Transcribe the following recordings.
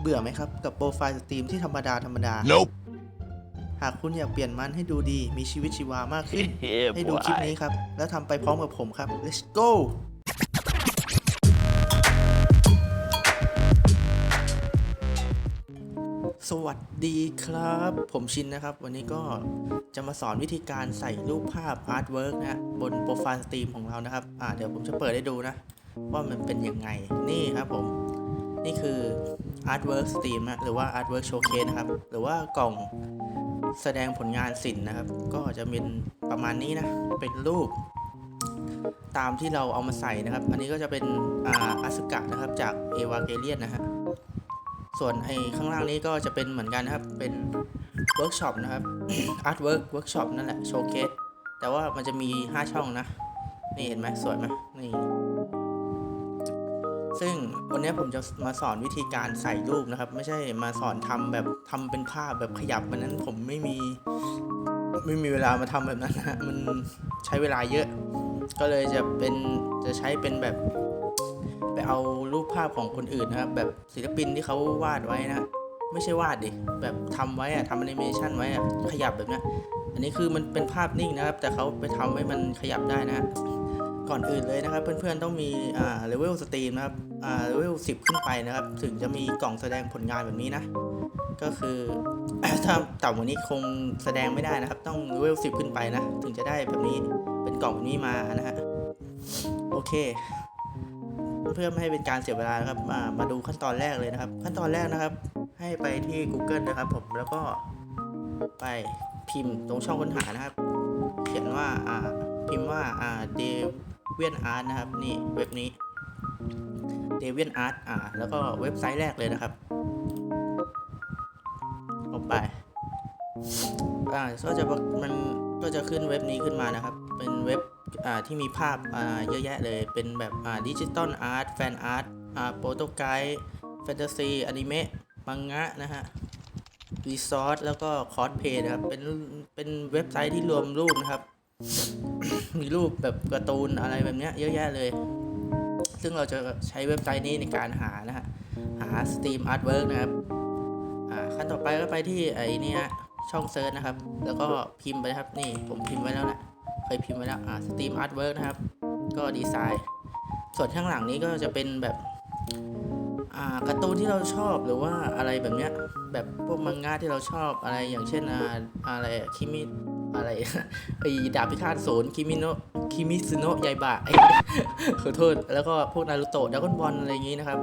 เบื่อไหมครับกับโปรไฟล์สตรีมที่ธรรมดาธรรมดา Nope. หากคุณอยากเปลี่ยนมันให้ดูดีมีชีวิตชีวามากขึ้น yeah, ให้ดูคลิปนี้ครับ แล้วทำไปพร้อมกับผมครับ let's go สวัสดีครับ ผมชินนะครับ วันนี้ก็จะมาสอนวิธีการใส่รูปภาพอาร์ตเวิร์กนะฮะบนโปรไฟล์สตรีมของเรานะครับ อ่าเดี๋ยวผมจะเปิดให้ดูนะ ว่ามันเป็นยังไง นี่ครับผม นี่คือ Artwork Stream นะหรือว่า Artwork Showcase นะครับ หรือว่ากล่องแสดงผลงานศิลป์นะครับ ก็จะเป็นประมาณนี้นะ เป็นรูป ตามที่เราเอามาใส่นะครับ อันนี้ก็จะเป็นอาสกะนะครับจากเอวาเกเลียนนะฮะ ส่วนไอ้ข้างล่างนี้ก็จะเป็นเหมือนกันนะครับ เป็นเวิร์กช็อปนะครับ Artwork Workshop นั่นแหละ Showcase แต่ว่ามันจะมี 5 ช่องนะ นี่เห็นไหมสวยไหมนี่ ซึ่งวันนี้ผมจะมาสอนวิธีการใส่รูปนะครับ ไม่ใช่มาสอนทำแบบทำเป็นภาพแบบขยับมันนั้นผมไม่มีไม่มีเวลามาทำแบบนั้นนะมันใช้เวลาเยอะ ก็เลยจะเป็นจะใช้เป็นแบบไปเอารูปภาพของคนอื่นนะครับ แบบศิลปินที่เขาวาดไว้นะไม่ใช่วาดดิแบบทำไว้อะทำแอนิเมชันไว้อะขยับแบบนี้อันนี้คือมันเป็นภาพนิ่งนะครับ แต่เขาไปทำให้มันขยับได้นะ ก่อนอื่นเลยนะครับ เพื่อนๆต้องมีอ่าเลเวลสตรีมนะครับอ่าเลเวล10ขึ้นไปนะครับ ถึงจะมีกล่องแสดงผลงานแบบนี้นะ ก็คือถ้าต่ำกว่านี้คงแสดงไม่ได้นะครับ ต้องเลเวล10ขึ้นไปนะ ถึงจะได้แบบนี้เป็นกล่องแบบนี้มานะฮะโอเค เพื่อไม่ให้เป็นการเสียเวลานะครับมามาดูขั้นตอนแรกเลยนะครับ ขั้นตอนแรกนะครับ ให้ไปที่ Google นะครับผมแล้วก็ไปพิมพ์ตรงช่องค้นหานะครับ เขียนว่าอ่าพิมพ์ว่าอ่า Deviant Art นะครับนี่เว็บนี้ Deviant Art อ่าแล้วก็เว็บไซต์แรกเลยนะครับออกไปอ่าก็จะมันก็จะขึ้นเว็บนี้ขึ้นมานะครับ เป็นเว็บอ่าที่มีภาพอ่าเยอะแยะเลย เป็นแบบอ่าดิจิตอลอาร์ตแฟนอาร์ตอ่าโปรโตไกด์แฟนตาซีอนิเมะมังงะนะฮะรีซอสแล้วก็คอสเพย์นะครับ เป็นเป็นเว็บไซต์ที่รวมรูปนะครับ มีรูปแบบการ์ตูนอะไรแบบเนี้ยเยอะแยะเลย ซึ่งเราจะใช้เว็บไซต์นี้ในการหานะฮะ หาสตรีมอาร์ตเวิร์กนะครับ อ่า ขั้นต่อไปก็ไปที่ไอ้นี่ฮะ ช่องเซิร์ชนะครับ แล้วก็พิมพ์ไปนะครับ นี่ผมพิมพ์ไว้แล้วแหละเคยพิมพ์ไว้แล้ว อ่าสตรีมอาร์ตเวิร์กนะครับ ก็ดีไซน์ ส่วนข้างหลังนี้ก็จะเป็นแบบอ่าการ์ตูนที่เราชอบหรือว่าอะไรแบบเนี้ยแบบพวกมังงะที่เราชอบอะไรอย่างเช่นอ่าอะไรอะคิมิ อะไรไอ้ดาบพิฆาตศูนย์คิมิโนคิมิซึโนะยายบะขอโทษ แล้วก็พวกนารูโตะดราก้อนบอลอะไรอย่างงี้นะครับ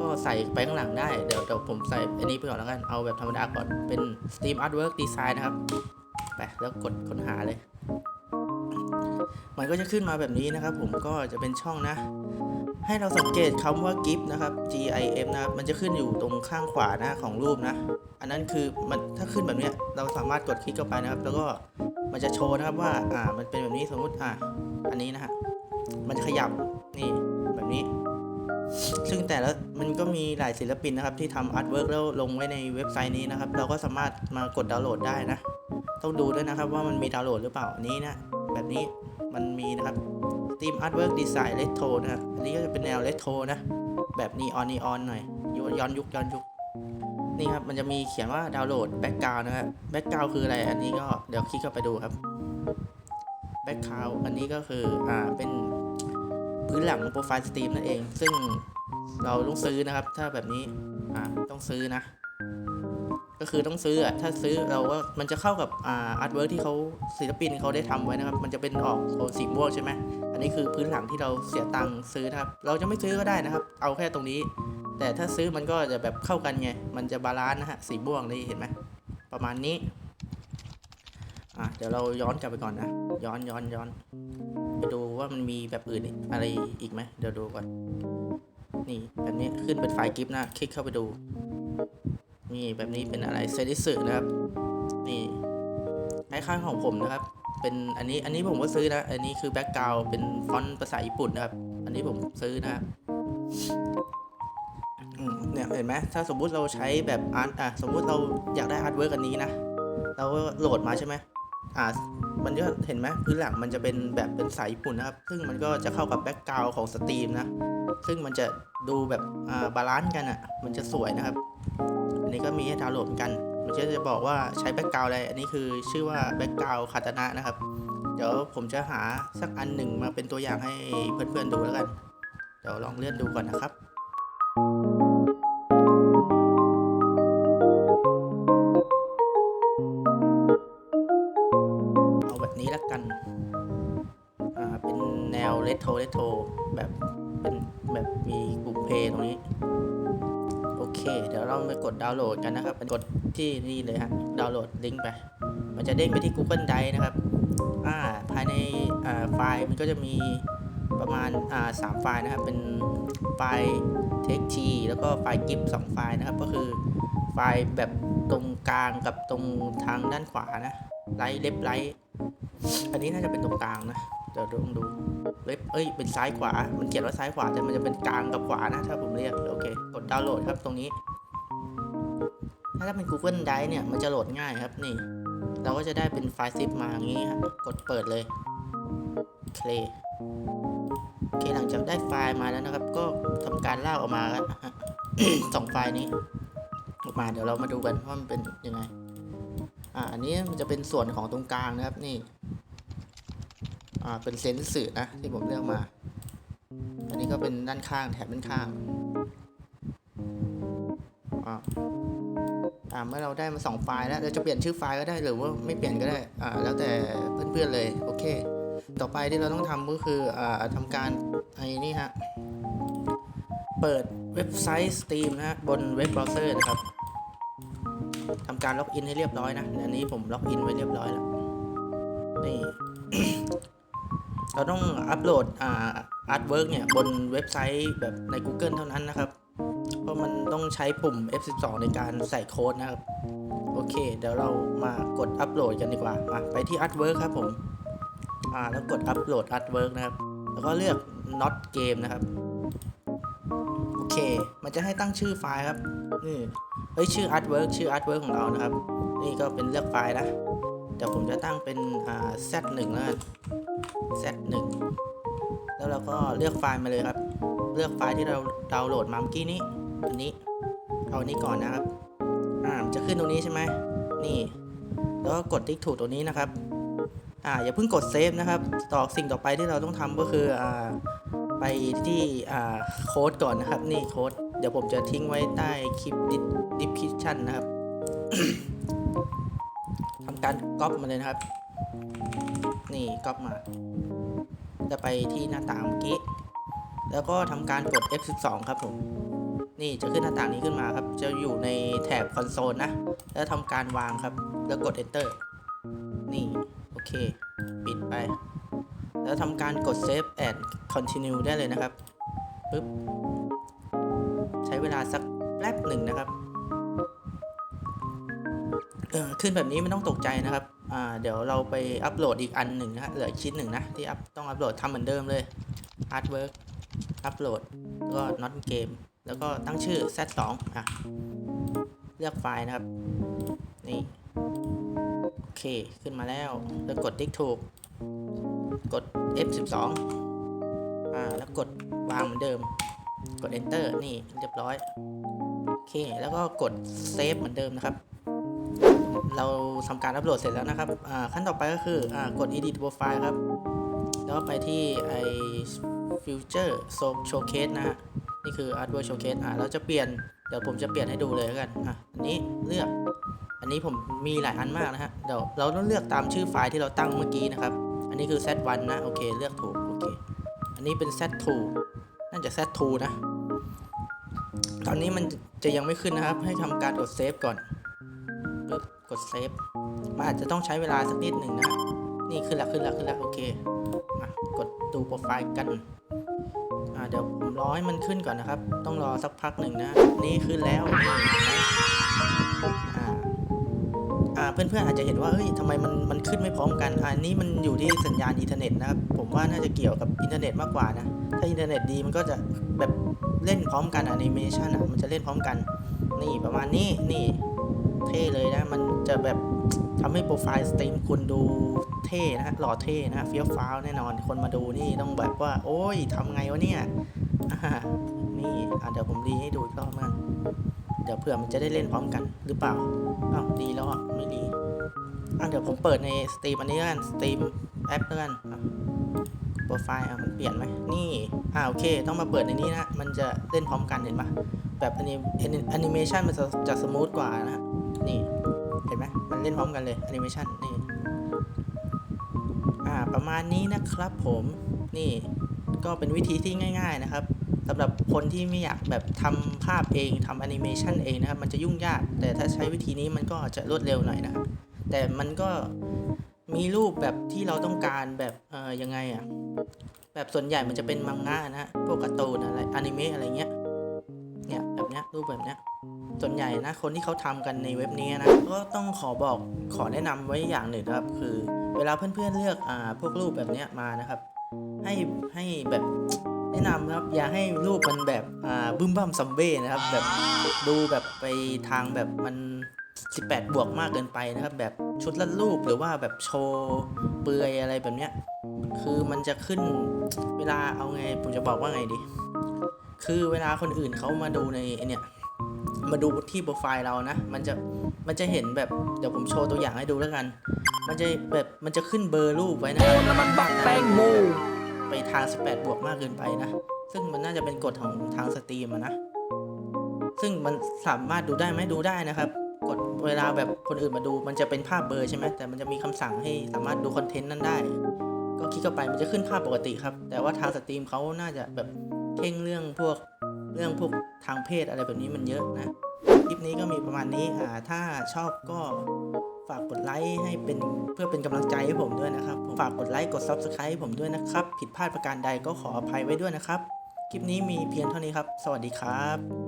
ก็ใส่ไปข้างหลังได้ เดี๋ยวเดี๋ยวผมใส่อันนี้ไปก่อนแล้วกัน เอาแบบธรรมดาก่อน เป็น Steam Artwork Design นะครับ ไป แล้วกดค้นหาเลย มันก็จะขึ้นมาแบบนี้นะครับ ผมก็จะเป็นช่องนะ ให้เราสังเกตคำว่า GIF นะครับ G I F นะครับมันจะขึ้นอยู่ตรงข้างขวานะของรูปนะ อันนั้นคือมันถ้าขึ้นแบบเนี้ยเราสามารถกดคลิกเข้าไปนะครับ แล้วก็มันจะโชว์นะครับว่าอ่ามันเป็นแบบนี้สมมติอ่าอันนี้นะฮะมันจะขยับนี่แบบนี้ ซึ่งแต่ละมันก็มีหลายศิลปินนะครับที่ทำอาร์ตเวิร์กแล้วลงไว้ในเว็บไซต์นี้นะครับ เราก็สามารถมากดดาวน์โหลดได้นะ ต้องดูด้วยนะครับว่ามันมีดาวน์โหลดหรือเปล่าอันนี้นะแบบนี้ มันมีนะครับ Steam Artwork Design Retro นะครับ อันนี้ก็จะเป็นแนว Retro นะ แบบนีออนนีออนหน่อยย้อนย้อนยุคย้อนยุค นี่ครับ มันจะมีเขียนว่าดาวน์โหลดแบ็กกราวนะครับแบ็กกราวคืออะไร อันนี้ก็เดี๋ยวคลิกเข้าไปดูครับแบ็กกราวอันนี้ก็คือ อ่า เป็นพื้นหลังโปรไฟล์สตรีมนั่นเอง ซึ่งเราต้องซื้อนะครับ ถ้าแบบนี้ อ่า ต้องซื้อนะ ก็คือต้องซื้ออะถ้าซื้อเราก็มันจะเข้ากับอ่าอาร์ตเวิร์กที่เขาศิลปินเขาได้ทำไว้นะครับ มันจะเป็นออกโทนสีม่วงใช่ไหมอันนี้คือพื้นหลังที่เราเสียตังค์ซื้อครับ เราจะไม่ซื้อก็ได้นะครับ เอาแค่ตรงนี้ แต่ถ้าซื้อมันก็จะแบบเข้ากันไง มันจะบาลานซ์นะฮะ สีม่วงนี่เห็นไหมประมาณนี้อะเดี๋ยวเราย้อนกลับไปก่อนนะ ย้อนย้อนย้อนไปดูว่ามันมีแบบอื่นอีกอะไรอีกไหมเดี๋ยวดูก่อน นี่แบบนี้ขึ้นเป็นไฟล์กิฟต์นะ คลิกเข้าไปดู นี่แบบนี้เป็นอะไรเซริสึนะครับ นี่คล้ายๆของผมนะครับ เป็นอันนี้อันนี้ผมก็ซื้อนะ อันนี้คือแบ็กกราวเป็นฟอนต์ภาษาญี่ปุ่นนะครับ อันนี้ผมซื้อนะครับเนี่ยเห็นไหมถ้าสมมุติเราใช้แบบอาร์ตอะสมมุติเราอยากได้อาร์ตเวิร์กอันนี้นะ เราก็โหลดมาใช่ไหมอ่ามันก็เห็นไหมพื้นหลังมันจะเป็นแบบเป็นสายญี่ปุ่นนะครับ ซึ่งมันก็จะเข้ากับแบ็กกราวของสตรีมนะ ซึ่งมันจะดูแบบอ่าบาลานซ์กันอะ มันจะสวยนะครับ อันนี้ก็มีให้ดาวน์โหลดเหมือนกัน มันจะจะบอกว่าใช้แบ็กกราวอะไร อันนี้คือชื่อว่าแบ็กกราวคาตานะนะครับ เดี๋ยวผมจะหาสักอันหนึ่งมาเป็นตัวอย่างให้เพื่อนๆดูแล้วกัน เดี๋ยวลองเลื่อนดูก่อนนะครับเอาแบบนี้แล้วกัน อ่า เป็นแนวเรโทรเรโทรแบบเป็นแบบมีปุ่มเพย์ตรงนี้ เค เดี๋ยวเราไปกดดาวน์โหลดกันนะครับเป็นกดที่นี่เลยฮะดาวน์โหลดลิงก์ไป มันจะเด้งไปที่ Google Drive นะครับอ่าภายในอ่าไฟล์มันก็จะมีประมาณอ่าสามไฟล์นะครับ เป็นไฟล์ txt แล้วก็ไฟล์ gif สองไฟล์นะครับ ก็คือไฟล์แบบตรงกลางกับตรงทางด้านขวานะไลท์เล็บไลท์อันนี้น่าจะเป็นตรงกลางนะ เดี๋ยวลองดูเล็บเอ้ย เป็นซ้ายขวา มันเขียนว่าซ้ายขวา แต่มันจะเป็นกลางกับขวานะ ถ้าผมเรียก โอเค กดดาวน์โหลดครับตรงนี้ ถ้าเป็น Google Drive เนี่ย มันจะโหลดง่ายครับ นี่ เราก็จะได้เป็นไฟล์ซิปมาอย่างนี้ครับ กดเปิดเลยเคลโอเค หลังจากได้ไฟล์มาแล้วนะครับ ก็ทำการลากออกมาแล้วนะฮะสองไฟล์นี้ ออกมา เดี๋ยวเรามาดูกันว่ามันเป็นยังไง อ่า อันนี้มันจะเป็นส่วนของตรงกลางนะครับ นี่ อ่าเป็นเซนส์สื่อนะที่ผมเลือกมา อันนี้ก็เป็นด้านข้างแถบด้านข้างอ่าอ่าเมื่อเราได้มาสองไฟล์แล้วเราจะเปลี่ยนชื่อไฟล์ก็ได้หรือว่าไม่เปลี่ยนก็ได้อ่าแล้วแต่เพื่อนๆเลยโอเค ต่อไปที่เราต้องทำก็คืออ่าทำการไอ้นี่ฮะเปิดเว็บไซต์ Steam นะฮะบนเว็บเบราว์เซอร์นะครับทำการล็อกอินให้เรียบร้อยนะอันนี้ผมล็อกอินไว้เรียบร้อยแล้วนี่ เราต้องอัปโหลดอาร์ตเวิร์กเนี่ยบนเว็บไซต์แบบใน Google เท่านั้นนะครับ เพราะมันต้องใช้ปุ่ม F12 ในการใส่โค้ดนะครับ โอเค เดี๋ยวเรามากดอัปโหลดกันดีกว่ามาไปที่ Artwork ครับผมอ่าแล้วกดอัปโหลด Artwork นะครับ แล้วก็เลือก not game นะครับ โอเค มันจะให้ตั้งชื่อไฟล์ครับ นี่เฮ้ยชื่อ artwork ชื่อ artwork ของเรานะครับ นี่ก็เป็นเลือกไฟล์นะ เดี๋ยวผมจะตั้งเป็นอ่า z1 แล้วกัน z1 แล้วเราก็เลือกไฟล์มาเลยครับ เลือกไฟล์ที่เราดาวน์โหลดมาเมื่อกี้นี้ อันนี้ เอาอันนี้ก่อนนะครับ อ่าจะขึ้นตรงนี้ใช่ไหม นี่ แล้วก็กดติ๊กถูกตรงนี้นะครับ อ่าอย่าเพิ่งกดเซฟนะครับ ต่อสิ่งต่อไปที่เราต้องทำก็คืออ่าไปที่อ่าโค้ดก่อนนะครับ นี่โค้ด เดี๋ยวผมจะทิ้งไว้ใต้คลิปดิสคริปชั่นนะครับ ทำการก๊อปมาเลยนะครับ นี่ก๊อปมา จะไปที่หน้าต่างเมื่อกี้ แล้วก็ทำการกด F12 ครับผม นี่จะขึ้นหน้าต่างนี้ขึ้นมาครับ จะอยู่ในแถบคอนโซลนะ แล้วทำการวางครับ แล้วกด Enter นี่โอเค ปิดไป แล้วทำการกด Save and Continue ได้เลยนะครับปึ๊บ ใช้เวลาสักแป๊บหนึ่งนะครับ ขึ้นแบบนี้ไม่ต้องตกใจนะครับเดี๋ยวเราไปอัปโหลดอีกอันหนึ่งนะเหลือชิ้นหนึ่งนะที่อัพต้องอัปโหลดทำเหมือนเดิมเลย artwork อัปโหลดแล้วก็ not game แล้วก็ตั้งชื่อ z2 อะเลือกไฟล์นะครับนี่โอเคขึ้นมาแล้วแล้วกดติ๊กถูก กด F12 อ่าแล้วกดวางเหมือนเดิม กด enter นี่เรียบร้อย โอเค แล้วก็กด save เหมือนเดิมนะครับ เราทำการอัปโหลดเสร็จแล้วนะครับขั้นต่อไปก็คืออกด edit profile ครับ แล้วไปที่ไอ future showcase นะฮะนี่คือ artwork showcase อ่าเราจะเปลี่ยนเดี๋ยวผมจะเปลี่ยนให้ดูเลยกันอะอันนี้เลือก อันนี้ผมมีหลายอันมากนะฮะเดี๋ยวเราต้องเลือกตามชื่อไฟล์ที่เราตั้งเมื่อกี้นะครับ อันนี้คือ z1 นะโอเคเลือกถูกโอเคอันนี้เป็น z2 น่าจะ z2 นะ ตอนนี้มันจะยังไม่ขึ้นนะครับ ให้ทำการกดเซฟก่อน ปึ๊บกดเซฟมันอาจจะต้องใช้เวลาสักนิดหนึ่งนะนี่ขึ้นแล้วขึ้นแล้วขึ้นแล้วโอเคมากดดูโปรไฟล์กันอ่าเดี๋ยวผมรอให้มันขึ้นก่อนนะครับ ต้องรอสักพักหนึ่งนะ นี่ขึ้นแล้วเห็นไหมอ่าอ่าเพื่อนๆอาจจะเห็นว่าเฮ้ยทำไมมันมันขึ้นไม่พร้อมกันอันนี้มันอยู่ที่สัญญาณอินเทอร์เน็ตนะครับผมว่าน่าจะเกี่ยวกับอินเทอร์เน็ตมากกว่านะถ้าอินเทอร์เน็ตดีมันก็จะแบบเล่นพร้อมกันอนิเมชันอะมันจะเล่นพร้อมกัน นี่ประมาณนี้นี่ เท่เลยนะ มันจะแบบทำให้โปรไฟล์สตรีมคุณดูเท่นะฮะหล่อเท่นะฮะเฟี้ยวฟ้าวแน่นอนคนมาดูนี่ต้องแบบว่า โอ้ยทำไงวะเนี่ยนี่เดี๋ยวผมรีให้ดูอีกรอบนึงเดี๋ยวเผื่อมันจะได้เล่นพร้อมกันหรือเปล่าอ้าวดีแล้วอะไม่ดีอะเดี๋ยวผมเปิดในสตรีมอันนี้แล้วกันสตรีมแอปแล้วกันโปรไฟล์อะมันเปลี่ยนไหมนี่อ่าโอเค ต้องมาเปิดในนี้นะ มันจะเล่นพร้อมกันเห็นปะแบบอนิแอนิเมชันมันจะจะสมูทกว่านะ นี่ เห็นไหมมันเล่นพร้อมกันเลยแอนิเมชันนี่ อ่า ประมาณนี้นะครับผมนี่ก็เป็นวิธีที่ง่าย ๆนะครับสำหรับคนที่ไม่อยากแบบทำภาพเองทำแอนิเมชันเองนะครับ มันจะยุ่งยาก แต่ถ้าใช้วิธีนี้มันก็จะรวดเร็วหน่อยนะครับ แต่มันก็มีรูปแบบที่เราต้องการแบบเอ่อยังไงอะ่ะแบบส่วนใหญ่มันจะเป็นมังงะนะฮะพวกการ์ตูนอะไรอนิเมะอะไรเงี้ย รูปแบบเนี้ยส่วนใหญ่นะคนที่เขาทำกันในเว็บนี้นะก็ต้องขอบอกขอแนะนำไว้อย่างหนึ่งครับ คือเวลาเพื่อนๆเลือกอ่าพวกรูปแบบเนี้ยมานะครับ ให้ให้แบบแนะนำครับอย่าให้รูปมันแบบอ่าบึ้มบั้มซัมเบ้นะครับแบบดูแบบไปทางแบบมัน 18 บวกมากเกินไปนะครับ แบบชุดละรูปหรือว่าแบบโชว์เปลือยอะไรแบบเนี้ยคือมันจะขึ้นเวลาเอาไงผมจะบอกว่าไงดี คือเวลาคนอื่นเขามาดูในเนี่ยมาดูที่โปรไฟล์เรานะ มันจะ มันจะเห็นแบบ เดี๋ยวผมโชว์ตัวอย่างให้ดูแล้วกัน มันจะแบบ มันจะขึ้นเบอร์รูปไว้นะโอ้น้ำมันบักแตงโมไปทาง 18 บวกมากเกินไปนะ ซึ่งมันน่าจะเป็นกฎของทางสตรีมนะ ซึ่งมันสามารถดูได้ไหมดูได้นะครับ กดเวลาแบบคนอื่นมาดู มันจะเป็นภาพเบอร์ใช่ไหม แต่มันจะมีคำสั่งให้สามารถดูคอนเทนต์นั้นได้ ก็คลิกเข้าไป มันจะขึ้นภาพปกติครับ แต่ว่าทางสตรีมเขาน่าจะแบบ เข่งเรื่องพวกเรื่องพวกทางเพศอะไรแบบนี้มันเยอะนะ คลิปนี้ก็มีประมาณนี้อ่าถ้าชอบก็ฝากกดไลค์ให้เป็นเพื่อเป็นกำลังใจให้ผมด้วยนะครับ ฝากกดไลค์กด Subscribe ให้ผมด้วยนะครับ ผิดพลาดประการใดก็ขออภัยไว้ด้วยนะครับ คลิปนี้มีเพียงเท่านี้ครับ สวัสดีครับ